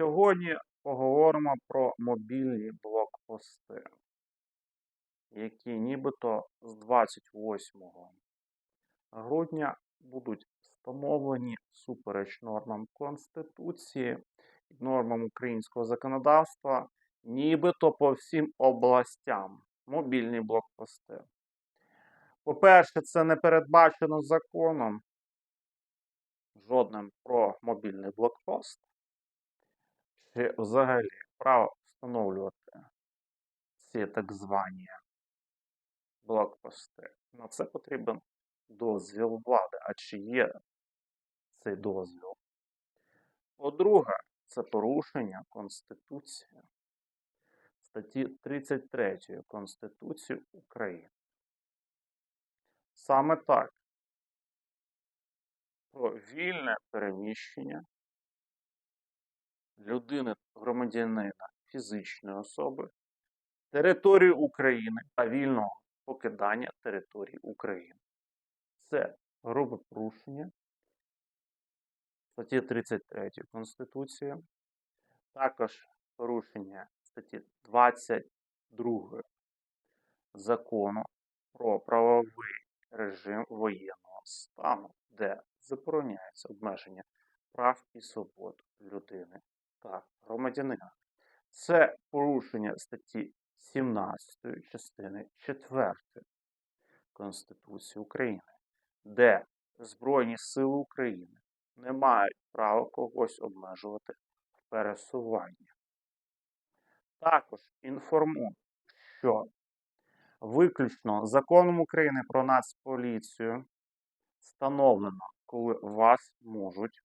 Сьогодні поговоримо про мобільні блокпости, які нібито з 28 грудня будуть встановлені всупереч нормам Конституції нормам українського законодавства, нібито по всім областям. Мобільні блокпости. По-перше, це не передбачено законом жодним про мобільний блокпост взагалі право встановлювати ці так звані блокпости. На це потрібен дозвіл влади. А чи є цей дозвіл? По-друге, це порушення Конституції статті 33 Конституції України. Саме так про вільне переміщення людини, громадянина, фізичної особи, території України та вільного покидання території України. Це грубе порушення статті 33 Конституції, також порушення статті 22 закону про правовий режим воєнного стану, де забороняється обмеження прав і свобод людини та громадянина. Це порушення статті 17 частини 4 Конституції України, де Збройні Сили України не мають права когось обмежувати в пересуванні. Також інформую, що виключно законом України про Нацполіцію встановлено, коли вас можуть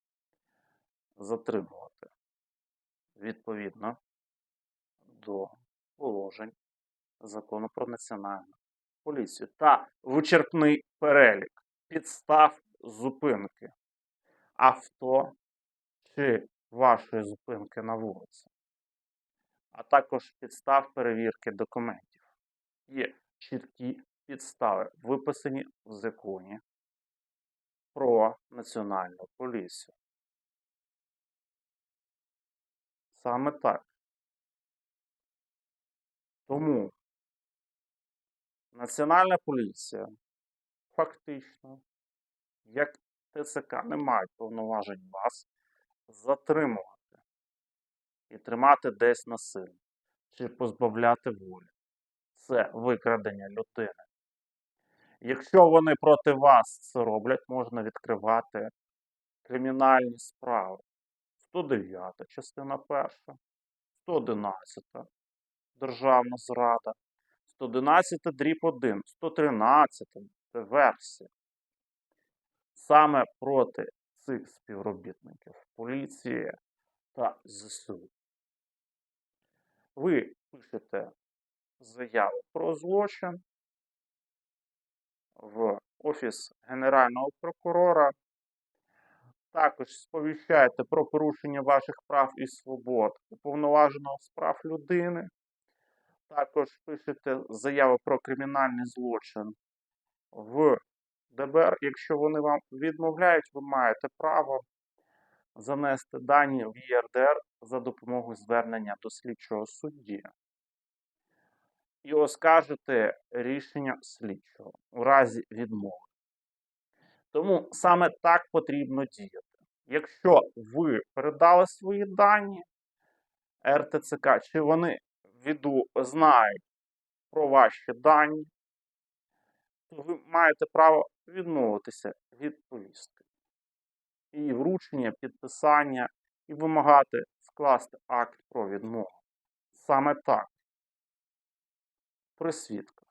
затримувати відповідно до положень закону про національну поліцію та вичерпний перелік підстав зупинки авто чи вашої зупинки на вулиці, а також підстав перевірки документів. Є чіткі підстави, виписані в законі про національну поліцію. Саме так. Тому Національна поліція фактично, як ТЦК, не мають повноважень вас затримувати і тримати десь насильно чи позбавляти волі. Це викрадення людини. Якщо вони проти вас це роблять, можна відкривати кримінальні справи. 109 частина 1, 111 Державна зрада, 111 дріб 1, 113 це версія. Саме проти цих співробітників поліції та ЗСУ. Ви пишете заяву про злочин в Офіс Генерального прокурора. Також сповіщаєте про порушення ваших прав і свобод уповноваженого з прав людини. Також пишете заяву про кримінальний злочин в ДБР. Якщо вони вам відмовляють, ви маєте право занести дані в ЄРДР за допомогою звернення до слідчого судді. І оскаржити рішення слідчого у разі відмови. Тому саме так потрібно діяти. Якщо ви передали свої дані РТЦК, чи вони віду знають про ваші дані, то ви маєте право відмовитися від повістки. І вручення, підписання, і вимагати скласти акт про відмову. Саме так. При свідках.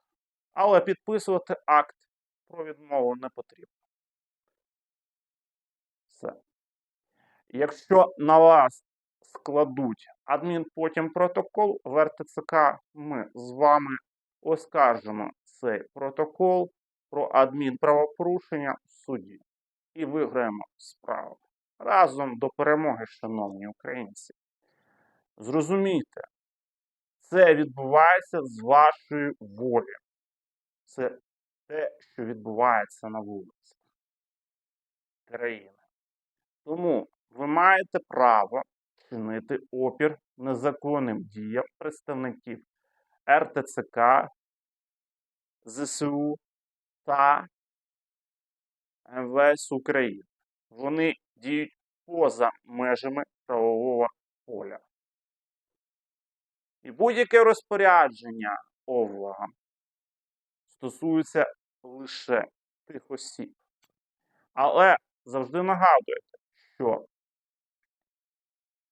Але підписувати акт про відмову не потрібно. Якщо на вас складуть адмінпотім протокол в РТЦК, ми з вами оскаржимо цей протокол про адмінправопорушення в суді і виграємо справу. Разом до перемоги, шановні українці. Зрозумійте, це відбувається з вашої волі. Це те, що відбувається на вулиці країни. Тому ви маєте право чинити опір незаконним діям представників РТЦК, ЗСУ та МВС України. Вони діють поза межами правового поля. І будь-яке розпорядження ОВЛА стосується лише тих осіб. Але завжди нагадуйте, що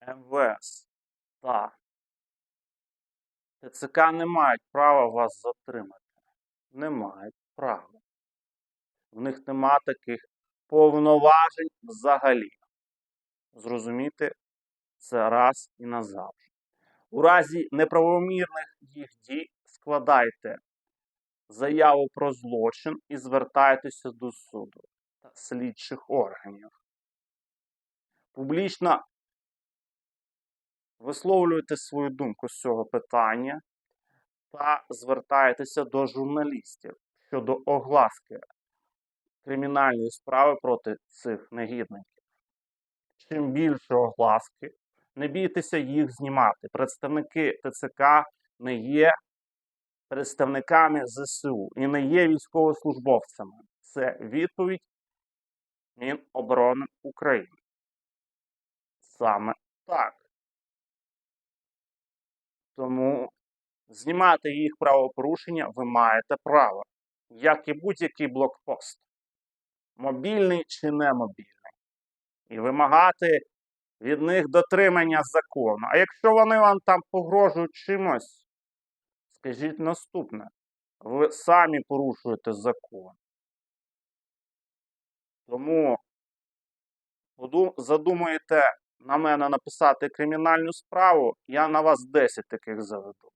МВС та ТЦК не мають права вас затримати. Не мають права. В них нема таких повноважень взагалі. Зрозуміти це раз і назавжди. У разі неправомірних їх дій складайте заяву про злочин і звертайтеся до суду та слідчих органів. Публічно висловлюйте свою думку з цього питання та звертайтеся до журналістів щодо огласки кримінальної справи проти цих негідників. Чим більше огласки, не бійтеся їх знімати. Представники ТЦК не є представниками ЗСУ і не є військовослужбовцями. Це відповідь Міноборони України. Саме так. Тому знімати їх правопорушення ви маєте право, як і будь-який блокпост, мобільний чи не мобільний, і вимагати від них дотримання закону. А якщо вони вам там погрожують чимось, скажіть наступне: ви самі порушуєте закон. Тому задумаєте на мене написати кримінальну справу, я на вас 10 таких заведу.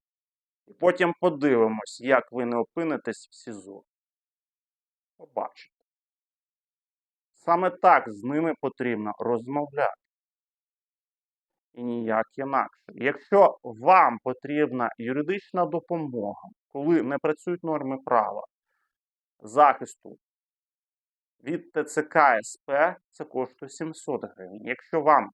І потім подивимось, як ви не опинитесь в СІЗО. Побачите. Саме так з ними потрібно розмовляти. І ніяк інакше. Якщо вам потрібна юридична допомога, коли не працюють норми права захисту від ТЦК СП, це коштує 700 гривень. Якщо вам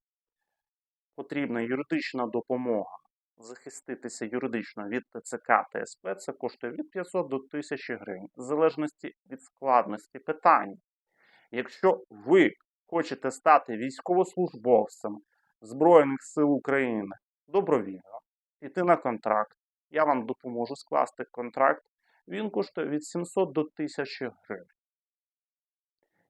потрібна юридична допомога захиститися юридично від ТЦК та СП, це коштує від 500 до 1000 гривень, в залежності від складності питання. Якщо ви хочете стати військовослужбовцем Збройних сил України добровільно, піти на контракт, я вам допоможу скласти контракт, він коштує від 700 до 1000 гривень.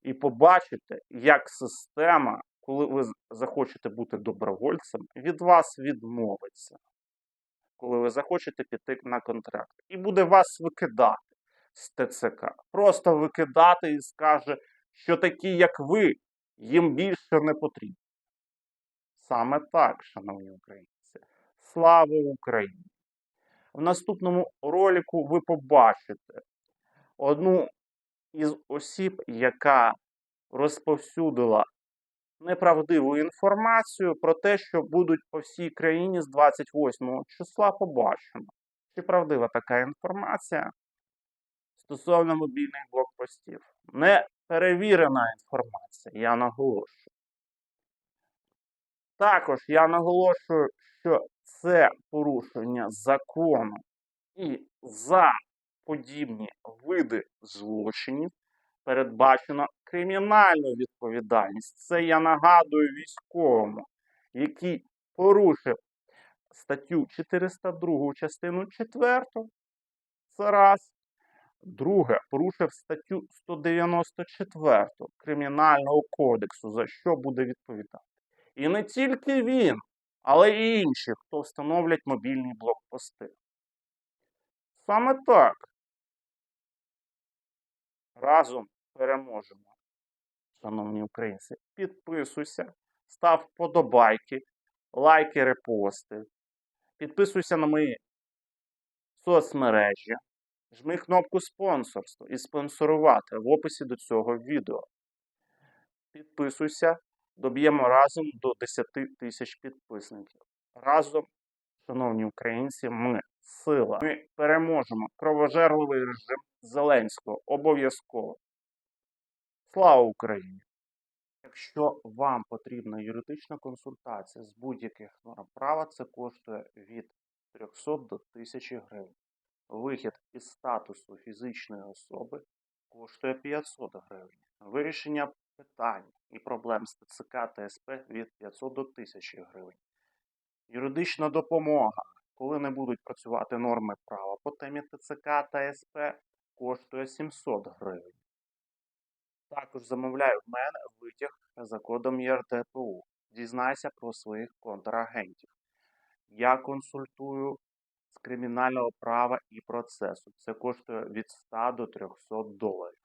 І побачите, як система, коли ви захочете бути добровольцем, від вас відмовиться. Коли ви захочете піти на контракт. І буде вас викидати з ТЦК. Просто викидати і скаже, що такі, як ви, їм більше не потрібні. Саме так, шановні українці. Слава Україні! В наступному ролику ви побачите одну із осіб, яка розповсюдила неправдиву інформацію про те, що будуть по всій країні з 28 числа побачено. Чи правдива така інформація стосовно мобільних блокпостів? Не перевірена інформація, я наголошую. Також я наголошую, що це порушення закону і за подібні види злочинів передбачено кримінальну відповідальність. Це я нагадую військовому, який порушив статтю 402 частину 4. Це раз. Друге, порушив статтю 194 Кримінального кодексу, за що буде відповідати. І не тільки він, але й інші, хто встановлять мобільні блокпости. Саме так. Разом переможемо. Шановні українці, підписуйся, став вподобайки, лайки, репости. Підписуйся на мої соцмережі. Жми кнопку спонсорство і спонсорувати в описі до цього відео. Підписуйся, доб'ємо разом до 10 тисяч підписників. Разом, шановні українці, ми сила. Ми переможемо кровожерливий режим Зеленського. Обов'язково. Слава Україні! Якщо вам потрібна юридична консультація з будь-яких норм права, це коштує від 300 до 1000 гривень. Вихід із статусу фізичної особи коштує 500 гривень. Вирішення питань і проблем з ТЦК та СП від 500 до 1000 гривень. Юридична допомога, коли не будуть працювати норми права по темі ТЦК та СП, коштує 700 гривень. Також замовляю в мене витяг за кодом ЄРДПУ. Дізнайся про своїх контрагентів. Я консультую з кримінального права і процесу. Це коштує від 100 до 300 доларів.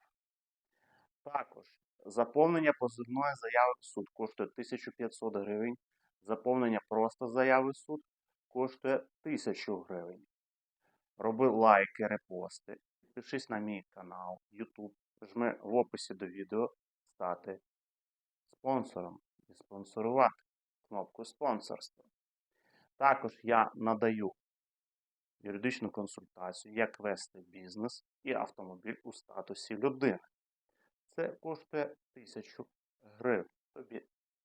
Також заповнення позивної заяви в суд коштує 1500 гривень. Заповнення просто заяви в суд коштує 1000 гривень. Роби лайки, репости, підпишись на мій канал YouTube, жми в описі до відео стати спонсором і спонсорувати кнопку спонсорства. Також я надаю юридичну консультацію, як вести бізнес і автомобіль у статусі людини. Це коштує 1000 гривень. Тобі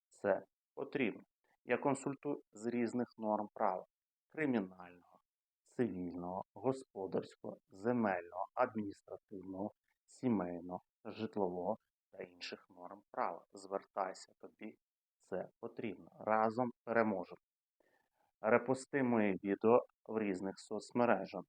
це потрібно. Я консультую з різних норм права: кримінального, цивільного, господарського, земельного, адміністративного, сімейного, житлового та інших норм права. Звертайся, тобі це потрібно. Разом переможемо. Репости мої відео в різних соцмережах.